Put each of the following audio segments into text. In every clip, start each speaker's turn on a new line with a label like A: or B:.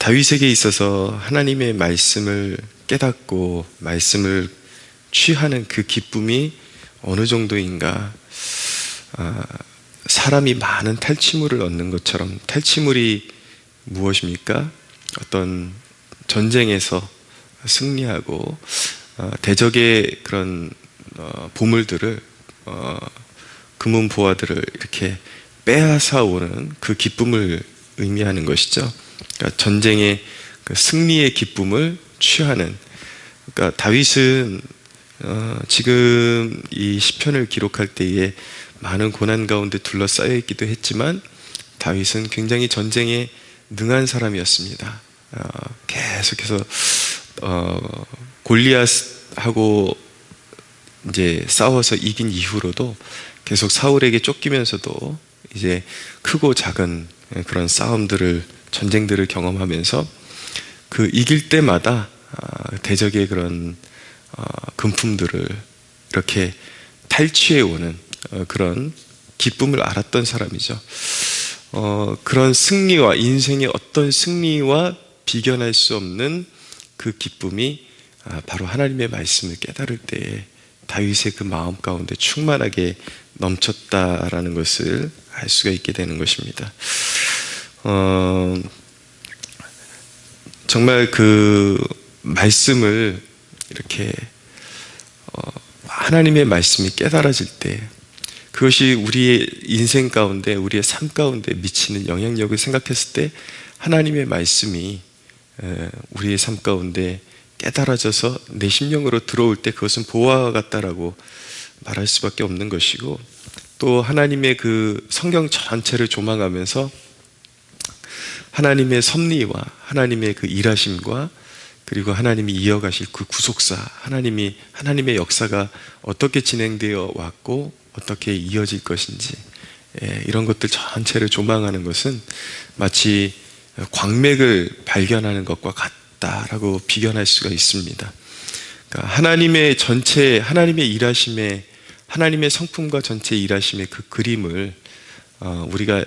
A: 다윗에게 있어서 하나님의 말씀을 깨닫고 말씀을 취하는 그 기쁨이 어느 정도인가? 아, 사람이 많은 탈취물을 얻는 것처럼 탈취물이 무엇입니까? 어떤 전쟁에서 승리하고 어, 대적의 그런 어, 보물들을 어, 금은 보화들을 이렇게 빼앗아 오는 그 기쁨을 의미하는 것이죠. 그러니까 전쟁의 그 승리의 기쁨을 취하는. 그러니까 다윗은 어, 지금 이 시편을 기록할 때에 많은 고난 가운데 둘러싸여 있기도 했지만 다윗은 굉장히 전쟁에 능한 사람이었습니다. 어, 계속해서 어, 골리앗하고 이제 싸워서 이긴 이후로도 계속 사울에게 쫓기면서도 이제 크고 작은 그런 싸움들을 전쟁들을 경험하면서 그 이길 때마다 아, 대적의 그런 어, 금품들을 이렇게 탈취해 오는 어, 그런 기쁨을 알았던 사람이죠. 어, 그런 승리와 인생의 어떤 승리와 비견할 수 없는 그 기쁨이 아, 바로 하나님의 말씀을 깨달을 때에 다윗의 그 마음 가운데 충만하게 넘쳤다라는 것을 알 수가 있게 되는 것입니다. 어, 정말 그 말씀을 이렇게 어, 하나님의 말씀이 깨달아질 때 그것이 우리의 인생 가운데 우리의 삶 가운데 미치는 영향력을 생각했을 때 하나님의 말씀이 우리의 삶 가운데 깨달아져서 내 심령으로 들어올 때 그것은 보화와 같다라고 말할 수밖에 없는 것이고 또 하나님의 그 성경 전체를 조망하면서 하나님의 섭리와 하나님의 그 일하심과 그리고 하나님이 이어가실 그 구속사, 하나님이 하나님의 역사가 어떻게 진행되어 왔고 어떻게 이어질 것인지 예, 이런 것들 전체를 조망하는 것은 마치 광맥을 발견하는 것과 같다라고 비견할 수가 있습니다. 그러니까 하나님의 전체 하나님의 일하심에 하나님의 성품과 전체 일하심의 그 그림을 어, 우리가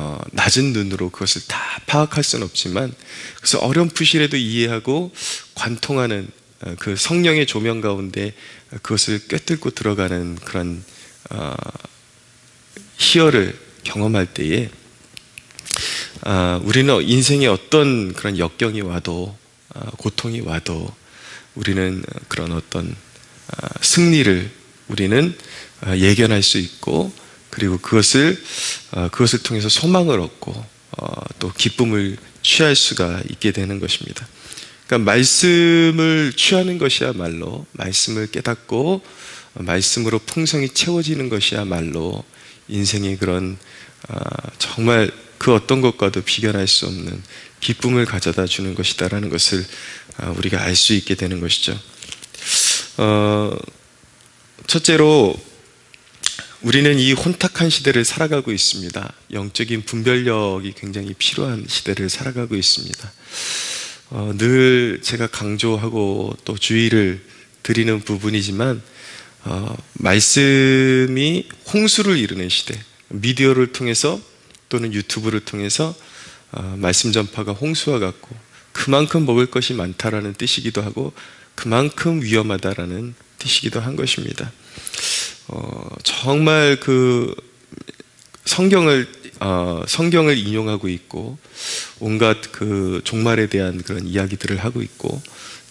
A: 어, 낮은 눈으로 그것을 다 파악할 수는 없지만 그래서 어렴풋이라도 이해하고 관통하는 어, 그 성령의 조명 가운데 그것을 꿰뚫고 들어가는 그런 어, 희열을 경험할 때에 아, 우리는 인생에 어떤 그런 역경이 와도 아, 고통이 와도 우리는 그런 어떤 아, 승리를 우리는 아, 예견할 수 있고 그리고 그것을 어, 그것을 통해서 소망을 얻고 어, 또 기쁨을 취할 수가 있게 되는 것입니다. 그러니까 말씀을 취하는 것이야말로 말씀을 깨닫고 어, 말씀으로 풍성이 채워지는 것이야말로 인생의 그런 정말 그 어떤 것과도 비견할 수 없는 기쁨을 가져다 주는 것이다라는 것을 우리가 알 수 있게 되는 것이죠. 첫째로 우리는 이 혼탁한 시대를 살아가고 있습니다. 영적인 분별력이 굉장히 필요한 시대를 살아가고 있습니다. 어, 늘 제가 강조하고 또 주의를 드리는 부분이지만 어, 말씀이 홍수를 이루는 시대, 미디어를 통해서 또는 유튜브를 통해서 어, 말씀 전파가 홍수와 같고 그만큼 먹을 것이 많다라는 뜻이기도 하고 그만큼 위험하다라는 뜻이기도 한 것입니다. 어, 정말 그 성경을 어, 성경을 인용하고 있고 온갖 그 종말에 대한 그런 이야기들을 하고 있고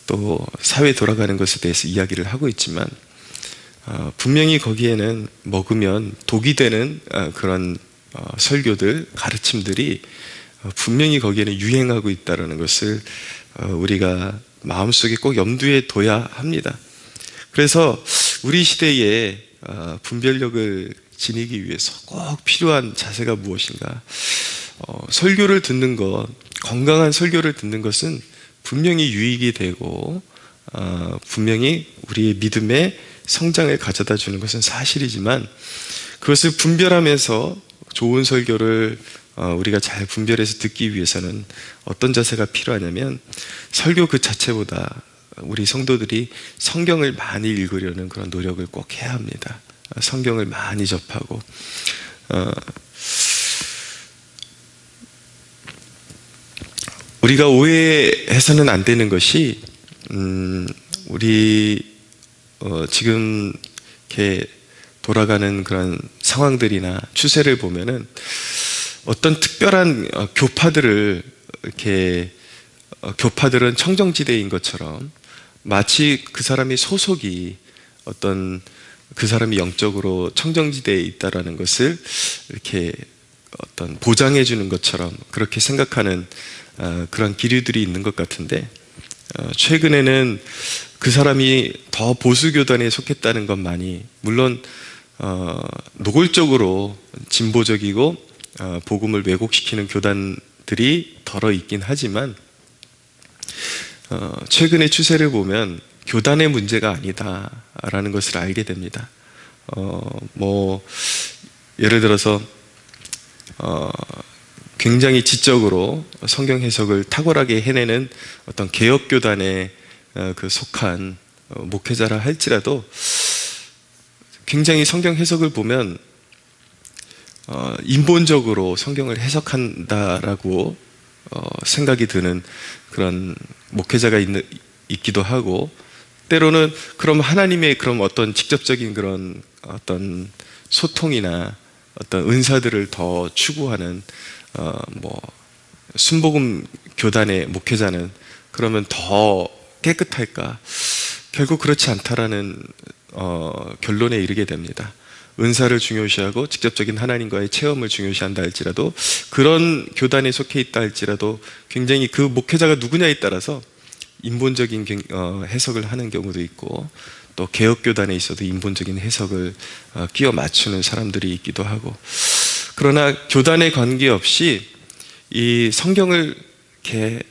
A: 또 사회 돌아가는 것에 대해서 이야기를 하고 있지만 어, 분명히 거기에는 먹으면 독이 되는 어, 그런 어, 설교들 가르침들이 어, 분명히 거기에는 유행하고 있다는 것을 어, 우리가 마음속에 꼭 염두에 둬야 합니다. 그래서 우리 시대에 어, 분별력을 지니기 위해서 꼭 필요한 자세가 무엇인가? 어, 설교를 듣는 것, 건강한 설교를 듣는 것은 분명히 유익이 되고 어, 분명히 우리의 믿음의 성장을 가져다 주는 것은 사실이지만 그것을 분별하면서 좋은 설교를 어, 우리가 잘 분별해서 듣기 위해서는 어떤 자세가 필요하냐면 설교 그 자체보다 우리 성도들이 성경을 많이 읽으려는 그런 노력을 꼭 해야 합니다. 성경을 많이 접하고 어, 우리가 오해해서는 안 되는 것이 음, 우리 어, 지금 이렇게 돌아가는 그런 상황들이나 추세를 보면은 어떤 특별한 어, 교파들을 이렇게 어, 교파들은 청정지대인 것처럼 마치 그 사람의 소속이 어떤 그 사람이 영적으로 청정지대에 있다라는 것을 이렇게 어떤 보장해 주는 것처럼 그렇게 생각하는 어, 그런 기류들이 있는 것 같은데 어, 최근에는 그 사람이 더 보수 교단에 속했다는 것만이 물론 어, 노골적으로 진보적이고 어, 복음을 왜곡시키는 교단들이 덜어 있긴 하지만 어, 최근의 추세를 보면 교단의 문제가 아니다라는 것을 알게 됩니다. 어, 뭐 예를 들어서 어, 굉장히 지적으로 성경 해석을 탁월하게 해내는 어떤 개혁 교단에 어, 그 속한 어, 목회자라 할지라도 굉장히 성경 해석을 보면 어, 인본적으로 성경을 해석한다라고 어, 생각이 드는 그런 목회자가 있는, 있기도 하고 때로는 그럼 하나님의 그런 어떤 직접적인 그런 어떤 소통이나 어떤 은사들을 더 추구하는 어, 뭐 순복음 교단의 목회자는 그러면 더 깨끗할까? 결국 그렇지 않다라는 어, 결론에 이르게 됩니다. 은사를 중요시하고 직접적인 하나님과의 체험을 중요시한다 할지라도 그런 교단에 속해 있다 할지라도 굉장히 그 목회자가 누구냐에 따라서 인본적인 경- 어, 해석을 하는 경우도 있고 또 개혁 교단에 있어도 인본적인 해석을 어, 끼워 맞추는 사람들이 있기도 하고. 그러나 교단에 관계없이 이 성경을 이렇게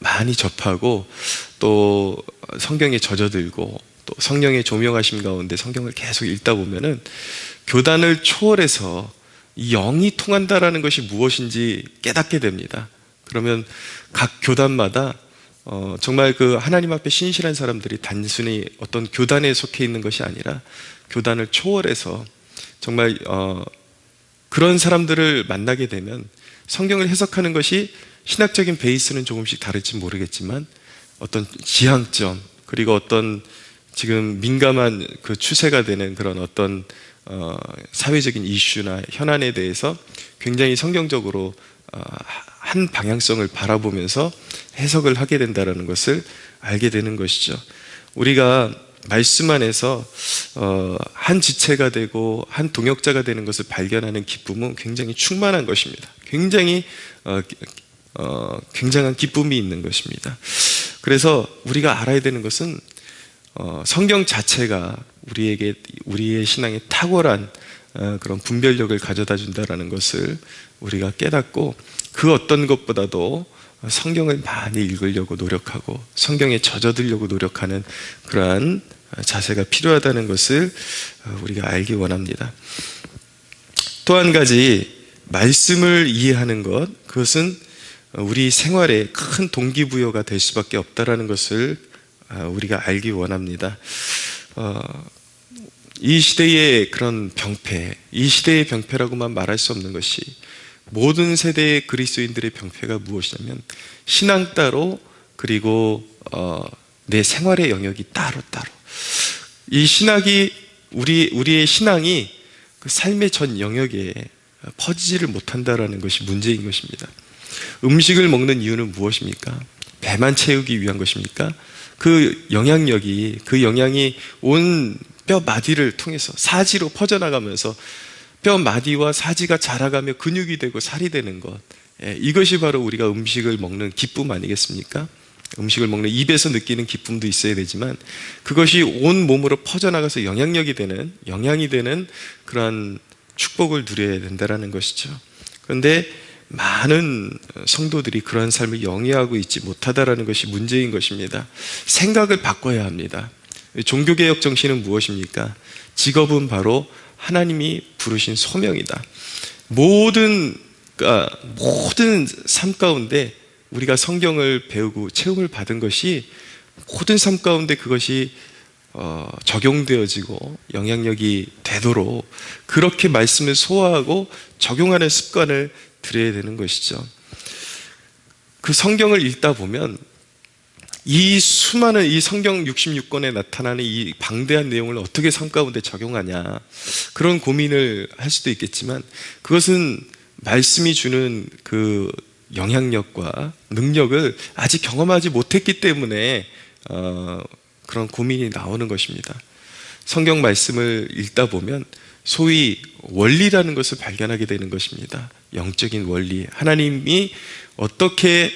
A: 많이 접하고 또 성경에 젖어들고 또 성령의 조명하심 가운데 성경을 계속 읽다 보면은 교단을 초월해서 이 영이 통한다라는 것이 무엇인지 깨닫게 됩니다. 그러면 각 교단마다 어, 정말 그 하나님 앞에 신실한 사람들이 단순히 어떤 교단에 속해 있는 것이 아니라 교단을 초월해서 정말 어, 그런 사람들을 만나게 되면 성경을 해석하는 것이 신학적인 베이스는 조금씩 다를지 모르겠지만 어떤 지향점 그리고 어떤 지금 민감한 그 추세가 되는 그런 어떤 어, 사회적인 이슈나 현안에 대해서 굉장히 성경적으로 어, 한 방향성을 바라보면서 해석을 하게 된다는 것을 알게 되는 것이죠. 우리가 말씀 안에서 어, 한 지체가 되고 한 동역자가 되는 것을 발견하는 기쁨은 굉장히 충만한 것입니다. 굉장히 어, 어, 굉장한 기쁨이 있는 것입니다. 그래서 우리가 알아야 되는 것은 어, 성경 자체가 우리에게 우리의 신앙에 탁월한 어, 그런 분별력을 가져다 준다라는 것을 우리가 깨닫고 그 어떤 것보다도 성경을 많이 읽으려고 노력하고 성경에 젖어들려고 노력하는 그러한 자세가 필요하다는 것을 어, 우리가 알기 원합니다. 또 한 가지 말씀을 이해하는 것 그것은 우리 생활에 큰 동기부여가 될 수밖에 없다라는 것을 아, 우리가 알기 원합니다. 어, 이 시대의 그런 병폐, 이 시대의 병폐라고만 말할 수 없는 것이 모든 세대의 그리스도인들의 병폐가 무엇이냐면 신앙 따로 그리고 어, 내 생활의 영역이 따로 따로 이 신학이 우리 우리의 신앙이 그 삶의 전 영역에 퍼지지를 못한다라는 것이 문제인 것입니다. 음식을 먹는 이유는 무엇입니까? 배만 채우기 위한 것입니까? 그 영향력이 그 영향이 온 뼈 마디를 통해서 사지로 퍼져나가면서 뼈 마디와 사지가 자라가며 근육이 되고 살이 되는 것 예, 이것이 바로 우리가 음식을 먹는 기쁨 아니겠습니까? 음식을 먹는 입에서 느끼는 기쁨도 있어야 되지만 그것이 온 몸으로 퍼져나가서 영향력이 되는 영향이 되는 그러한 축복을 누려야 된다라는 것이죠. 그런데 많은 성도들이 그러한 삶을 영위하고 있지 못하다라는 것이 문제인 것입니다. 생각을 바꿔야 합니다. 종교개혁 정신은 무엇입니까? 직업은 바로 하나님이 부르신 소명이다. 모든, 그러니까 모든 삶 가운데 우리가 성경을 배우고 체험을 받은 것이 모든 삶 가운데 그것이 어, 적용되어지고 영향력이 되도록 그렇게 말씀을 소화하고 적용하는 습관을 들여야 되는 것이죠. 그 성경을 읽다 보면 이 수많은 이 성경 66권에 나타나는 이 방대한 내용을 어떻게 삶 가운데 적용하냐 그런 고민을 할 수도 있겠지만 그것은 말씀이 주는 그 영향력과 능력을 아직 경험하지 못했기 때문에 어, 그런 고민이 나오는 것입니다. 성경 말씀을 읽다 보면 소위 원리라는 것을 발견하게 되는 것입니다. 영적인 원리. 하나님이 어떻게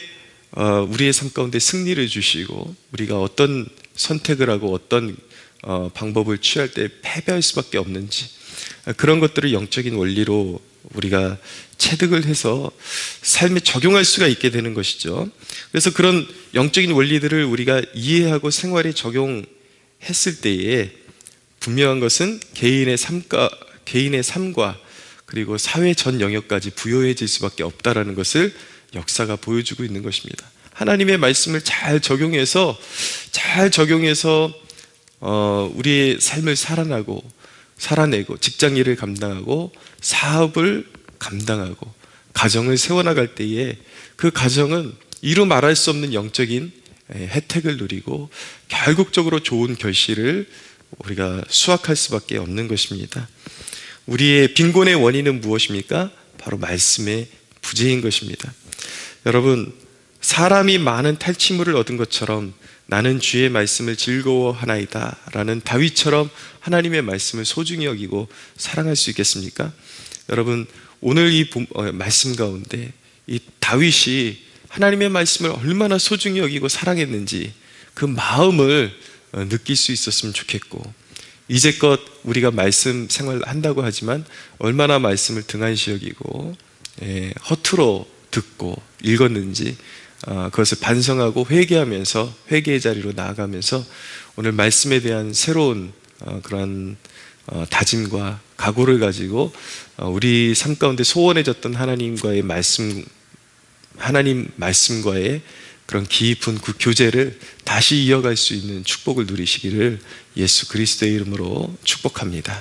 A: 어, 우리의 삶 가운데 승리를 주시고 우리가 어떤 선택을 하고 어떤 어, 방법을 취할 때 패배할 수밖에 없는지 그런 것들을 영적인 원리로 우리가 체득을 해서 삶에 적용할 수가 있게 되는 것이죠. 그래서 그런 영적인 원리들을 우리가 이해하고 생활에 적용했을 때에 분명한 것은 개인의 삶과 개인의 삶과 그리고 사회 전 영역까지 부여해질 수밖에 없다라는 것을 역사가 보여주고 있는 것입니다. 하나님의 말씀을 잘 적용해서 잘 적용해서 어, 우리의 삶을 살아나고 살아내고 직장 일을 감당하고 사업을 감당하고 가정을 세워나갈 때에 그 가정은 이루 말할 수 없는 영적인 예, 혜택을 누리고 결국적으로 좋은 결실을 우리가 수확할 수밖에 없는 것입니다. 우리의 빈곤의 원인은 무엇입니까? 바로 말씀의 부재인 것입니다. 여러분, 사람이 많은 탈취물을 얻은 것처럼 나는 주의 말씀을 즐거워하나이다 라는 다윗처럼 하나님의 말씀을 소중히 여기고 사랑할 수 있겠습니까? 여러분, 오늘 이 본- 어, 말씀 가운데 이 다윗이 하나님의 말씀을 얼마나 소중히 여기고 사랑했는지 그 마음을 어, 느낄 수 있었으면 좋겠고 이제껏 우리가 말씀 생활 한다고 하지만 얼마나 말씀을 등한시 여기고 예, 허투루 듣고 읽었는지 어, 그것을 반성하고 회개하면서 회개의 자리로 나아가면서 오늘 말씀에 대한 새로운 어, 그런 어, 다짐과 각오를 가지고 어, 우리 삶 가운데 소원해졌던 하나님과의 말씀 하나님 말씀과의 그런 깊은 그 교제를 다시 이어갈 수 있는 축복을 누리시기를 예수 그리스도의 이름으로 축복합니다.